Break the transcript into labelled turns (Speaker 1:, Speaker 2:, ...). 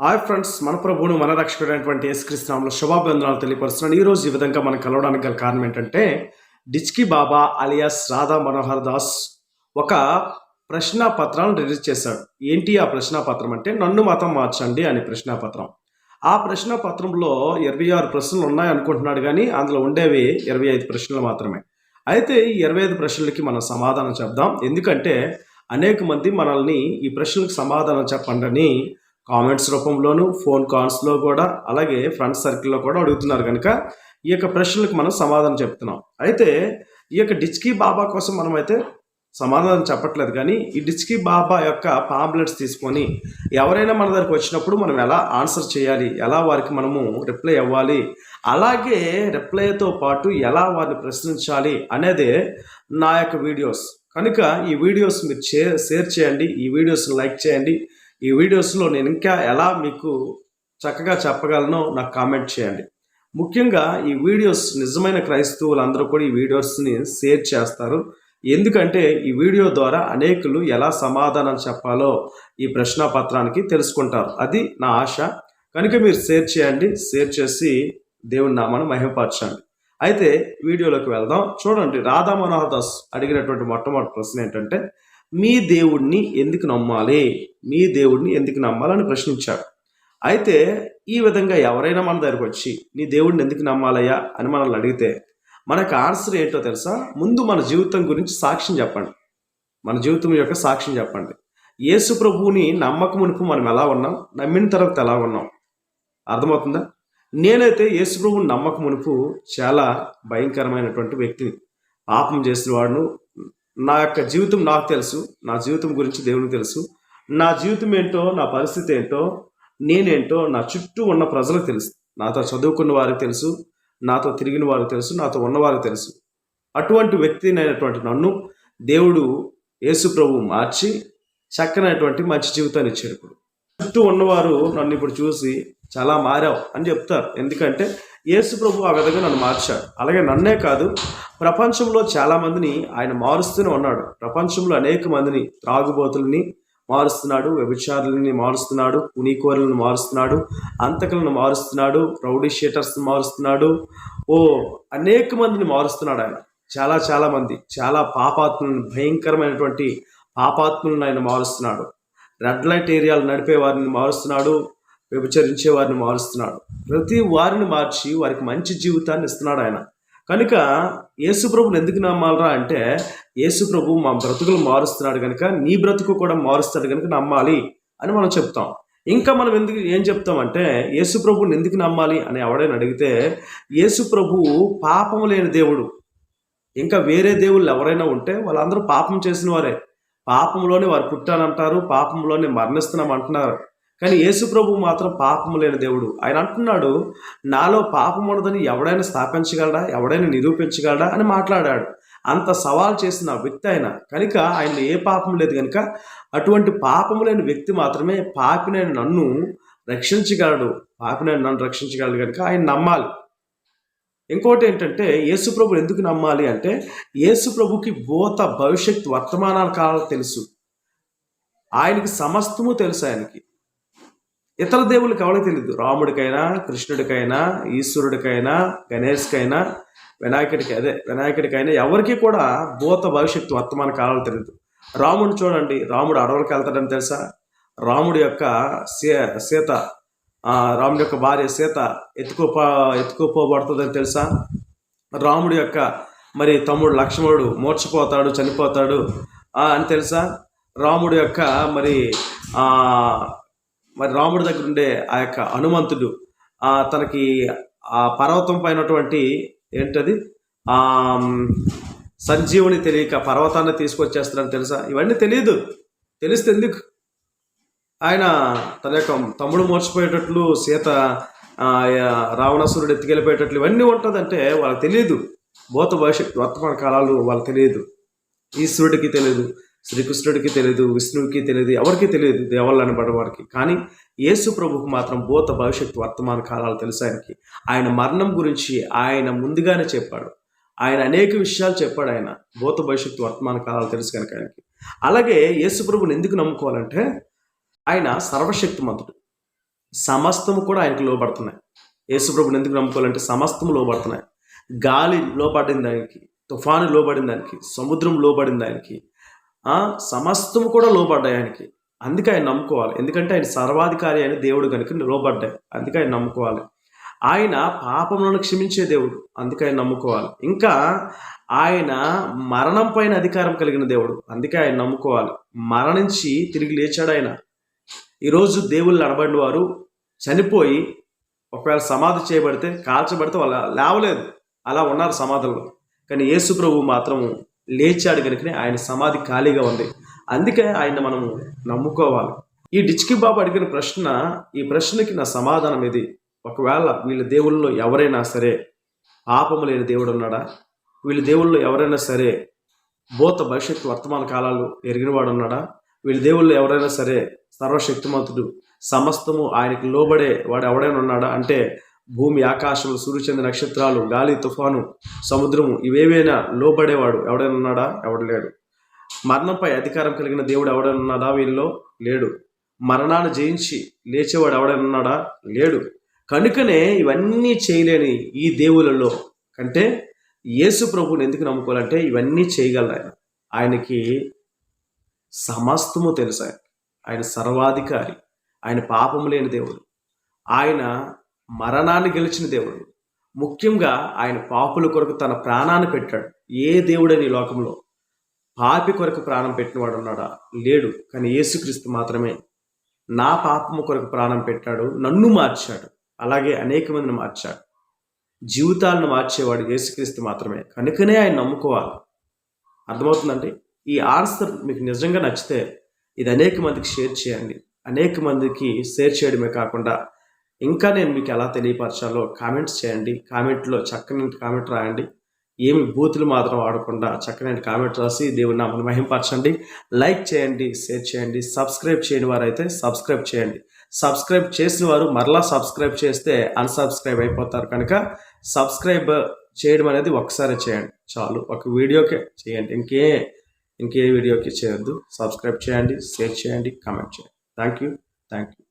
Speaker 1: Hi friends మన ప్రభువును మన రక్షకుడైనటువంటి యేసుక్రీస్తునామలో శుభాభివందనాలు తెలియపరుస్తున్నాను. ఈరోజు ఈ విధంగా మనం కలవడానికి గల కారణం ఏంటంటే డిచ్కి బాబా అలియాస్ రాధా మనోహర్ దాస్ ఒక ప్రశ్న పత్రాలను రిలీజ్ చేశాడు. ఏంటి ఆ ప్రశ్న పత్రం అంటే నన్ను మతం మార్చండి అనే ప్రశ్న పత్రం ఆ ప్రశ్న పత్రంలో ఇరవై ఆరు ప్రశ్నలు ఉన్నాయి అనుకుంటున్నాడు కానీ అందులో ఉండేవి ఇరవై ఐదు ప్రశ్నలు మాత్రమే. అయితే ఈ ఇరవై ఐదు ప్రశ్నలకి మనం సమాధానం చెప్దాం. ఎందుకంటే అనేక మంది మనల్ని ఈ ప్రశ్నలకు సమాధానం చెప్పండి అని కామెంట్స్ రూపంలోను ఫోన్ కాల్స్లో కూడా అలాగే ఫ్రెండ్స్ సర్కిల్లో కూడా అడుగుతున్నారు కనుక ఈ యొక్క ప్రశ్నలకు మనం సమాధానం చెప్తున్నాం. అయితే ఈ యొక్క డిచ్కీ బాబా కోసం మనం అయితే సమాధానం చెప్పట్లేదు కానీ ఈ డిచ్కీ బాబా యొక్క పాంప్లెట్స్ తీసుకొని ఎవరైనా మన దగ్గరికి వచ్చినప్పుడు మనం ఎలా ఆన్సర్ చేయాలి ఎలా వారికి మనము రిప్లై ఇవ్వాలి అలాగే రిప్లైతో పాటు ఎలా వారిని ప్రశ్నించాలి అనేదే నా యొక్క వీడియోస్. కనుక ఈ వీడియోస్ మీరు షేర్ షేర్ చేయండి ఈ వీడియోస్ని లైక్ చేయండి ఈ వీడియోస్లో నేను ఇంకా ఎలా మీకు చక్కగా చెప్పగలనో నాకు కామెంట్ చేయండి. ముఖ్యంగా ఈ వీడియోస్ నిజమైన క్రైస్తవులు అందరూ కూడా ఈ వీడియోస్ని షేర్ చేస్తారు. ఎందుకంటే ఈ వీడియో ద్వారా అనేకులు ఎలా సమాధానం చెప్పాలో ఈ ప్రశ్నపత్రానికి తెలుసుకుంటారు. అది నా ఆశ. కనుక మీరు షేర్ చేయండి. షేర్ చేసి దేవుని నామాను మహిమపరచండి. అయితే వీడియోలోకి వెళ్దాం. చూడండి రాధా మనోహర్ దాస్ అడిగినటువంటి మొట్టమొదటి ప్రశ్న ఏంటంటే మీ దేవుడిని ఎందుకు నమ్మాలి? మీ దేవుడిని ఎందుకు నమ్మాలని ప్రశ్నించాడు అయితే ఈ విధంగా ఎవరైనా మన దగ్గరకు వచ్చి నీ దేవుడిని ఎందుకు నమ్మాలయ్యా? అని మనల్ని అడిగితే మనకు ఆన్సర్ ఏంటో తెలుసా? ముందు మన జీవితం గురించి సాక్ష్యం చెప్పండి. మన జీవితం యొక్క సాక్ష్యం చెప్పండి. యేసు ప్రభువుని నమ్మకం మునుపు మనం ఎలా ఉన్నాం? నమ్మిన తర్వాత ఎలా ఉన్నాం? అర్థమవుతుందా? నేనైతే యేసు ప్రభువుని నమ్మకం మునుపు చాలా భయంకరమైనటువంటి వ్యక్తిని. పాపం చేసిన వాడును నా యొక్క జీవితం నాకు తెలుసు నా జీవితం గురించి దేవునికి తెలుసు. నా జీవితం ఏంటో నా పరిస్థితి ఏంటో నేనేంటో నా చుట్టూ ఉన్న ప్రజలకు తెలుసు. నాతో చదువుకున్న వారికి తెలుసు నాతో తిరిగిన వారికి తెలుసు నాతో ఉన్నవారికి తెలుసు. అటువంటి వ్యక్తినైనటువంటి నన్ను దేవుడు యేసు ప్రభు మార్చి చక్కనైనటువంటి మంచి జీవితాన్ని ఇచ్చాడు ఇప్పుడు. చుట్టూ ఉన్నవారు నన్ను ఇప్పుడు చూసి చాలా మారావు అని చెప్తారు. ఎందుకంటే యేసు ప్రభు ఆ విధంగా నన్ను మార్చాడు. అలాగే నన్నే కాదు ప్రపంచంలో చాలా మందిని ఆయన మారుస్తూనే ఉన్నాడు. ప్రపంచంలో అనేక మందిని త్రాగుబోతుల్ని మారుస్తున్నాడు వ్యభిచారులని మారుస్తున్నాడు పునీకోరులను మారుస్తున్నాడు అంతకులను మారుస్తున్నాడు రౌడీ షీటర్స్ని మారుస్తున్నాడు. ఓ అనేక మందిని మారుస్తున్నాడు ఆయన. చాలా చాలా మంది చాలా పాపాత్ములను భయంకరమైనటువంటి పాపాత్ములను ఆయన మారుస్తున్నాడు. రెడ్ లైట్ ఏరియాలు నడిపే వారిని మారుస్తున్నాడు. వ్యభిచరించే వారిని మారుస్తున్నాడు. ప్రతి వారిని మార్చి వారికి మంచి జీవితాన్ని ఇస్తున్నాడు ఆయన. కనుక యేసుప్రభుని ఎందుకు నమ్మాలరా అంటే యేసుప్రభు మా బ్రతుకులు మారుస్తున్నాడు కనుక నీ బ్రతుకు కూడా మారుస్తాడు కనుక నమ్మాలి అని మనం చెప్తాం. ఇంకా మనం ఎందుకు ఏం చెప్తామంటే యేసుప్రభుని ఎందుకు నమ్మాలి అని ఎవడైనా అడిగితే యేసుప్రభు పాపం లేని దేవుడు. ఇంకా వేరే దేవుళ్ళు ఎవరైనా ఉంటే వాళ్ళందరూ పాపం చేసిన వారే. పాపంలోనే వారు పుట్టానంటారు పాపంలోనే మరణిస్తున్నాం అంటున్నారు. కానీ యేసు ప్రభు మాత్రం పాపం లేని దేవుడు. ఆయన అంటున్నాడు నాలో పాపం ఉండదని ఎవడైనా స్థాపించగలడా? ఎవడైనా నిరూపించగలడా? అని మాట్లాడాడు. అంత సవాల్ చేసిన వ్యక్తి ఆయన. కనుక ఆయన ఏ పాపం లేదు కనుక అటువంటి పాపం లేని వ్యక్తి మాత్రమే పాపినైన నన్ను రక్షించగలడు. పాపినైన నన్ను రక్షించగలడు కనుక ఆయన నమ్మాలి. ఇంకోటి ఏంటంటే యేసు ఎందుకు నమ్మాలి అంటే యేసు ప్రభుకి భూత భవిష్యత్ వర్తమానాల కాలం తెలుసు. ఆయనకి సమస్తము తెలుసు ఆయనకి. ఇతర దేవుళ్ళకి ఎవరికి తెలియదు. రాముడికైనా కృష్ణుడికైనా ఈశ్వరుడికైనా గణేష్కైనా వినాయకుడికి అదే వినాయకుడికైనా ఎవరికి కూడా భూత భవిష్యత్తు వర్తమాన కాలాలు తెలియదు. రాముడు చూడండి. రాముడు అడవులకు వెళ్తాడని తెలుసా? రాముడి యొక్క సీ సీత రాముడి యొక్క భార్య సీత ఎత్తుకోపో ఎత్తుకోపోబడుతుందని తెలుసా? రాముడి యొక్క మరి తమ్ముడు లక్ష్మణుడు మూర్చిపోతాడు చనిపోతాడు అని తెలుసా? రాముడి యొక్క మరి మరి రాముడి దగ్గర ఉండే ఆ యొక్క హనుమంతుడు తనకి ఆ పర్వతం పైనటువంటి ఏంటది? ఆ, సంజీవుని తెలియక పర్వతాన్ని తీసుకొచ్చేస్తాడని తెలుసా? ఇవన్నీ తెలియదు తెలిస్తే ఎందుకు? ఆయన తన యొక్క తమ్ముడు మోర్చిపోయేటట్లు సీత ఆ, రావణాసురుడు ఎత్తికెళ్ళిపోయేటట్లు ఇవన్నీ ఉంటుందంటే వాళ్ళకి తెలియదు భూత భవిష్యత్ వర్తమాన కాలాలు వాళ్ళకి తెలియదు ఈశ్వరుడికి తెలియదు శ్రీకృష్ణుడికి తెలియదు విష్ణువుకి తెలియదు ఎవరికి తెలియదు దేవాళ్ళు అనబడే వారికి కానీ యేసు ప్రభుకు మాత్రం భూత భవిష్యత్తు వర్తమాన కాలాలు తెలుసు ఆయనకి. ఆయన మరణం గురించి ఆయన ముందుగానే చెప్పాడు. ఆయన అనేక విషయాలు చెప్పాడు ఆయన. భూత భవిష్యత్తు వర్తమాన కాలాలు తెలుసు కనుక ఆయనకి. అలాగే యేసు ప్రభుని ఎందుకు నమ్ముకోవాలంటే ఆయన సర్వశక్తిమంతుడు. సమస్తము కూడా ఆయనకు లోబడుతున్నాయి. యేసుప్రభుని ఎందుకు నమ్ముకోవాలంటే సమస్తము లోబడుతున్నాయి. గాలి లోబడిన దానికి తుఫాను లోబడిన దానికి సముద్రం లోబడిన దానికి సమస్తము కూడా లోబడ్డాయి ఆయనకి. అందుకే ఆయన నమ్ముకోవాలి. ఎందుకంటే ఆయన సర్వాధికారి అయిన దేవుడు కనుక లోబడ్డాయి. అందుకే ఆయన నమ్ముకోవాలి. ఆయన పాపములను క్షమించే దేవుడు. అందుకే ఆయన నమ్ముకోవాలి. ఇంకా ఆయన మరణం పైన అధికారం కలిగిన దేవుడు. అందుకే ఆయన నమ్ముకోవాలి. మరణించి తిరిగి లేచాడు ఆయన. ఈరోజు దేవుళ్ళు నడబడిన వారు చనిపోయి ఒకవేళ సమాధి చేయబడితే కాల్చబడితే వాళ్ళు లేవలేదు. అలా ఉన్నారు సమాధుల్లో. కానీ యేసు ప్రభు మాత్రం లేచాడు కనుకనే ఆయన సమాధి ఖాళీగా ఉంది. అందుకే ఆయన మనము నమ్ముకోవాలి. ఈ డిచ్కి బాబు అడిగిన ప్రశ్న ఈ ప్రశ్నకి నా సమాధానం ఇది. ఒకవేళ వీళ్ళ దేవుళ్ళలో ఎవరైనా సరే పాపము లేని దేవుడు ఉన్నాడా? వీళ్ళ దేవుళ్ళు ఎవరైనా సరే భూత భవిష్యత్తు వర్తమాన కాలాలు ఎరిగిన వాడు ఉన్నాడా? వీళ్ళ దేవుళ్ళు ఎవరైనా సరే సర్వశక్తిమంతుడు సమస్తము ఆయనకి లోబడే వాడు ఎవడైనా ఉన్నాడా? అంటే భూమి ఆకాశంలో సూర్యచంద్ర నక్షత్రాలు గాలి తుఫాను సముద్రము ఇవేవైనా లోబడేవాడు ఎవడైనా ఉన్నాడా? ఎవడు లేడు. మరణంపై అధికారం కలిగిన దేవుడు ఎవడైనా ఉన్నాడా? వీళ్ళలో లేడు. మరణాన్ని జయించి లేచేవాడు ఎవడైనా ఉన్నాడా? లేడు. కనుకనే ఇవన్నీ చేయలేని ఈ దేవులలో కంటే యేసు ప్రభువుని ఎందుకు నమ్ముకోవాలంటే ఇవన్నీ చేయగలరు ఆయన. ఆయనకి సమస్తము తెలుసు ఆయన. ఆయన సర్వాధికారి. ఆయన పాపము లేని దేవుడు. ఆయన మరణాన్ని గెలిచిన దేవుడు. ముఖ్యంగా ఆయన పాపుల కొరకు తన ప్రాణాన్ని పెట్టాడు. ఏ దేవుడని ఈ లోకంలో పాపి కొరకు ప్రాణం పెట్టినవాడు ఉన్నాడా? లేడు. కానీ యేసుక్రీస్తు మాత్రమే. నా పాపము కొరకు ప్రాణం పెట్టాడు. నన్ను మార్చాడు. అలాగే అనేక మందిని మార్చాడు. జీవితాలను మార్చేవాడు యేసుక్రీస్తు మాత్రమే. కనుకనే ఆయన నమ్ముకోవాలి. అర్థమవుతుందండి? ఈ ఆన్సర్ మీకు నిజంగా నచ్చితే ఇది అనేక మందికి షేర్ చేయండి. అనేక మందికి షేర్ చేయడమే కాకుండా ఇంకా నేను మీకు ఎలా తెలియపరచాలో కామెంట్స్ చేయండి. కామెంట్లో చక్కని కామెంట్ రాయండి. ఏమి బూతులు మాత్రం వాడకుండా చక్కని కామెంట్ రాసి దేవుని నామను మహింపరచండి. లైక్ చేయండి షేర్ చేయండి సబ్స్క్రైబ్ చేయని వారైతే సబ్స్క్రైబ్ చేయండి. సబ్స్క్రైబ్ చేసిన వారు మరలా సబ్స్క్రైబ్ చేస్తే అన్సబ్స్క్రైబ్ అయిపోతారు కనుక సబ్స్క్రైబ్ చేయడం అనేది ఒకసారి చేయండి. చాలు. ఒక వీడియోకే చేయండి. ఇంకే ఇంకే వీడియోకి చేయొద్దు. సబ్స్క్రైబ్ చేయండి షేర్ చేయండి కామెంట్ చేయండి. Thank you. Thank you.